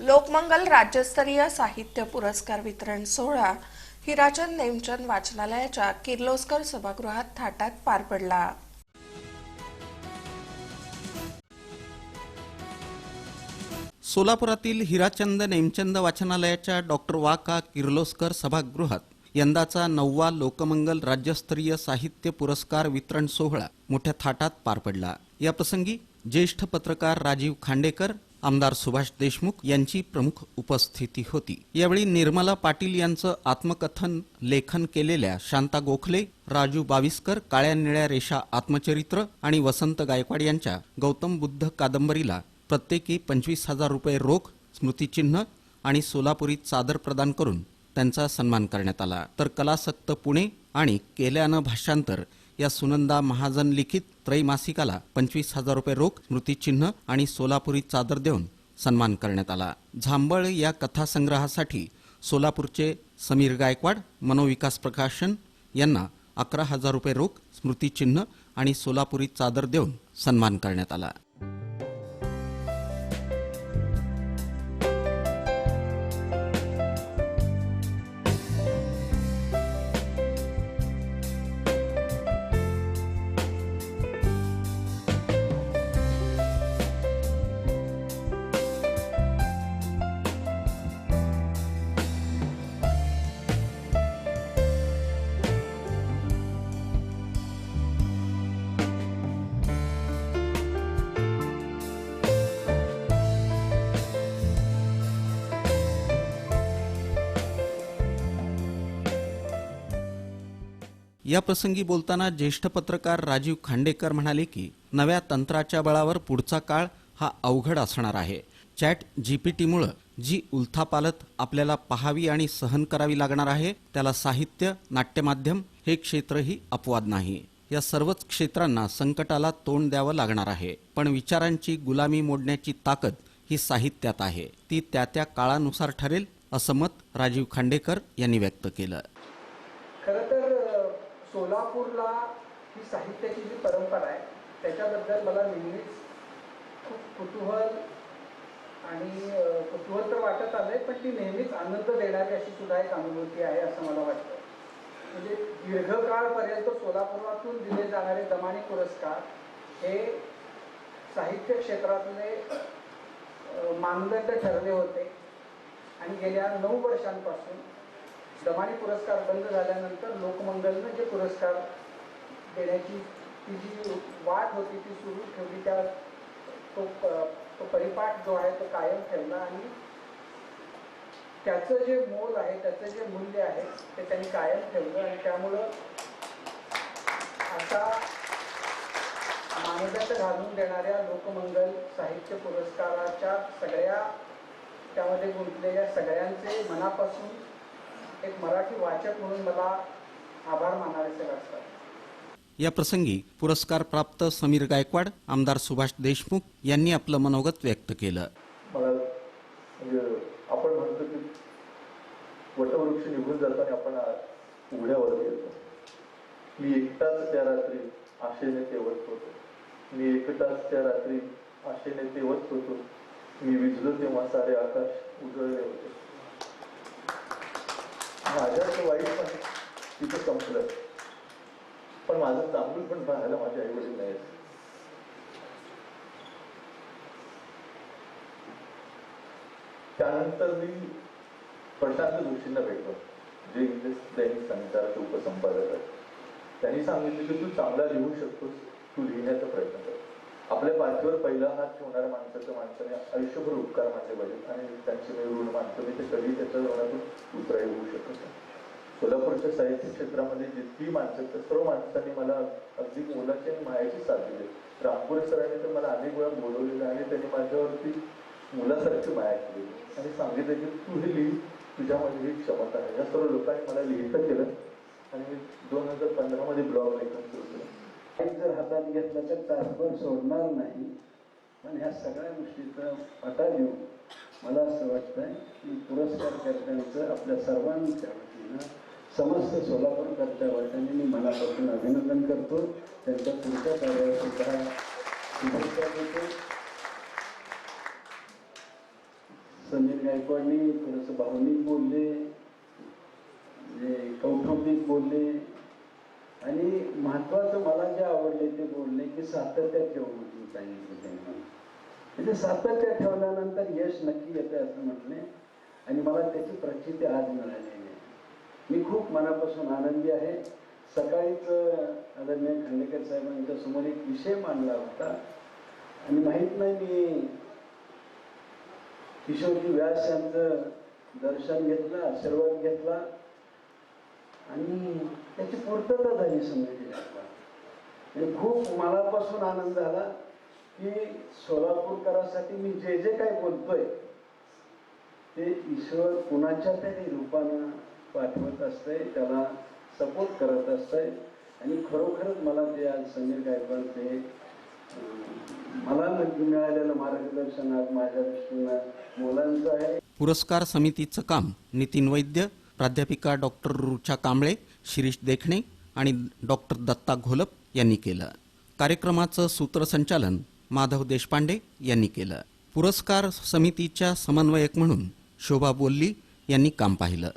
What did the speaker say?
लोकमंगल राज्यस्तरीय साहित्य पुरस्कार वितरण सोहळा हिराचंद नेमचंद वाचनालयाच्या किर्लोस्कर सभागृहात थाटात पार पडला. सोलापुरातील हिराचंद नेमचंद वाचनालयाच्या डॉक्टर वाका किर्लोस्कर सभागृहात यंदाचा नववा लोकमंगल राज्यस्तरीय साहित्य पुरस्कार वितरण सोहळा मोठ्या थाटात पार पडला. या प्रसंगी ज्येष्ठ पत्रकार राजीव खांडेकर आमदार सुभाष देशमुख यांची प्रमुख उपस्थिती होती. यावेळी निर्मला पाटील यांचं आत्मकथन लेखन केलेल्या शांता गोखले राजू बाविस्कर काळ्या निळ्या रेषा आत्मचरित्र आणि वसंत गायकवाड यांच्या गौतम बुद्ध कादंबरीला प्रत्येकी पंचवीस हजार रुपये रोख स्मृतिचिन्ह आणि सोलापुरी चादर प्रदान करून त्यांचा सन्मान करण्यात आला. तर कलासक्त पुणे आणि केल्यानं भाषांतर या सुनंदा महाजन लिखित त्रैमासिकाला पंचवीस हजार रुपये रोख स्मृतिचिन्ह आणि सोलापुरी चादर देऊन सन्मान करण्यात आला. झांबळ या कथासंग्रहासाठी सोलापूरचे समीर गायकवाड मनोविकास प्रकाशन यांना अकरा हजार रुपये रोख स्मृतिचिन्ह आणि सोलापुरी चादर देऊन सन्मान करण्यात आला. या प्रसंगी बोलताना ज्येष्ठ पत्रकार राजीव खांडेकर म्हणाले की नव्या तंत्राच्या बळावर पुढचा काळ हा अवघड असणार आहे. चॅट जीपीटीमुळं जी उलथापालत आपल्याला पाहावी आणि सहन करावी लागणार आहे त्याला साहित्य नाट्यमाध्यम हे क्षेत्रही अपवाद नाही. या सर्वच क्षेत्रांना संकटाला तोंड द्यावं लागणार आहे. पण विचारांची गुलामी मोडण्याची ताकद ही साहित्यात आहे. ती त्या त्या काळानुसार ठरेल असं मत राजीव खांडेकर यांनी व्यक्त केलं. सोलापूरला ही साहित्याची जी परंपरा आहे त्याच्याबद्दल मला नेहमीच खूप कुतूहल आणि कुतूहल तर वाटत आलंय पण ती नेहमीच आनंद देणारी अशी सुद्धा एक अनुभूती आहे असं मला वाटतं. म्हणजे दीर्घकाळपर्यंत सोलापुरातून दिले जाणारे दमाणी पुरस्कार हे साहित्य क्षेत्रातले मानदंड ठरले होते. आणि गेल्या नऊ वर्षांपासून दमानी पुरस्कार बंद झाल्यानंतर लोकमंगलनं जे पुरस्कार देण्याची ती जी वाट होती ती सुरू ठेवली त्या तो प- तो परिपाठ जो आहे तो कायम ठेवला आणि त्याचं जे मोल आहे त्याचं जे मूल्य आहे ते त्यांनी कायम ठेवलं आणि त्यामुळं आता मानदंड घालून देणाऱ्या लोकमंगल साहित्य पुरस्काराच्या सगळ्या त्यामध्ये गुंतलेल्या सगळ्यांचे मनापासून एक मराठी वाचक म्हणून मला आभार मानावेसे वाटतात या प्रसंगी पुरस्कार प्राप्त समीर गायकवाड आमदार सुभाष देशमुख यांनी आपलं मनोगत व्यक्त केलं. मला म्हणजे आपण म्हणतो की वटवृक्ष निघून जाताना आपण उघड्यावर येतो. मी एकटाच त्या रात्री आशेने तेवत होतो. मी एकटाच त्या रात्री आशेने तेवत होतो. मी विझलो तेव्हा सारे आकाश उजळले होते. माझ्याचं वाईट पण तिथं संपलं. पण माझं चांगलं पण पाहायला माझे आई वडील नाही त्यानंतर मी प्रशांत जोशींना भेटलो जे इंग्लिश दैनिक संचाराचे उपसंपादक आहेत. त्यांनी सांगितलं की तू चांगला लिहू शकतोस तू लिहिण्याचा प्रयत्न कर. आपल्या पाठीवर पहिला हात ठेवणाऱ्या माणसाचं माणसाने आयुष्यभर उपकार मानले पाहिजेत आणि त्यांची मी ऋण मानतो मी ते कधी त्याच्या ऋणातून उतराई होऊ शकत नाही. सोलापूरच्या साहित्य क्षेत्रामध्ये जितकी माणसं तर सर्व माणसांनी मला अगदी मोलाची आणि मायाची साथ दिली रामपुरे सरांनी तर मला अनेक वेळा बोलवलेलं आणि त्यांनी माझ्यावरती मुलासारखी माया केली आणि सांगितलं की तू हे लिही तुझ्यामध्ये ही क्षमता आहे. या सर्व लोकांनी मला लिहितं केलं आणि मी दोन हजार पंधरामध्ये ब्लॉग लेखन सुरू केलं. जर हातात घेतलं तर तासभर सोडणार नाही. पण ह्या सगळ्या गोष्टीचा पटा देऊन मला असं वाटतंय की पुरस्कारकर्त्यांचं आपल्या सर्वांच्या वतीनं समस्त सोलापूरकरच्या वतीने मी मनापासून अभिनंदन करतो. त्यांच्या पुढच्या कार्यावर सुद्धा शुभेच्छा देतो. समीर गायकवाडनी थोडंसं भावनिक बोलले म्हणजे कौटुंबिक बोलले. आणि महत्वाचं मला जे आवडले ते बोलले की सातत्य ठेवून सांगितलं त्यांनी म्हणजे सातत्य ठेवल्यानंतर यश नक्की येते असं म्हटले. आणि मला त्याची प्रचिती आज मिळाली आहे. मी खूप मनापासून आनंदी आहे. सकाळीच आदरणीय खांडेकर साहेबांच्या समोर एक विषय मांडला होता. आणि माहीत नाही मी किशोरजी व्यास यांचं दर्शन घेतलं आशीर्वाद घेतला. आणि त्याची पूर्तता झाली समजली आणि खूप मनापासून आनंद झाला की सोलापूरकरासाठी मी जे जे काय बोलतोय ते ईश्वर कुणाच्या तरी रूपानं पाठवत असतंय त्याला सपोर्ट करत असतंय. आणि खरोखरच मला ते आज समीर गायकवाड ते मला मिळालेलं मार्गदर्शन आज माझ्या दृष्टीनं मुलांचं आहे. पुरस्कार समितीचं काम नितीन वैद्य प्राध्यापिका डॉक्टर रुचा कांबळे शिरीष देखणे आणि डॉक्टर दत्ता घोलप यांनी केलं. कार्यक्रमाचं सूत्रसंचालन माधव देशपांडे यांनी केलं. पुरस्कार समितीच्या समन्वयक म्हणून शोभा बोल्ली यांनी काम पाहिलं.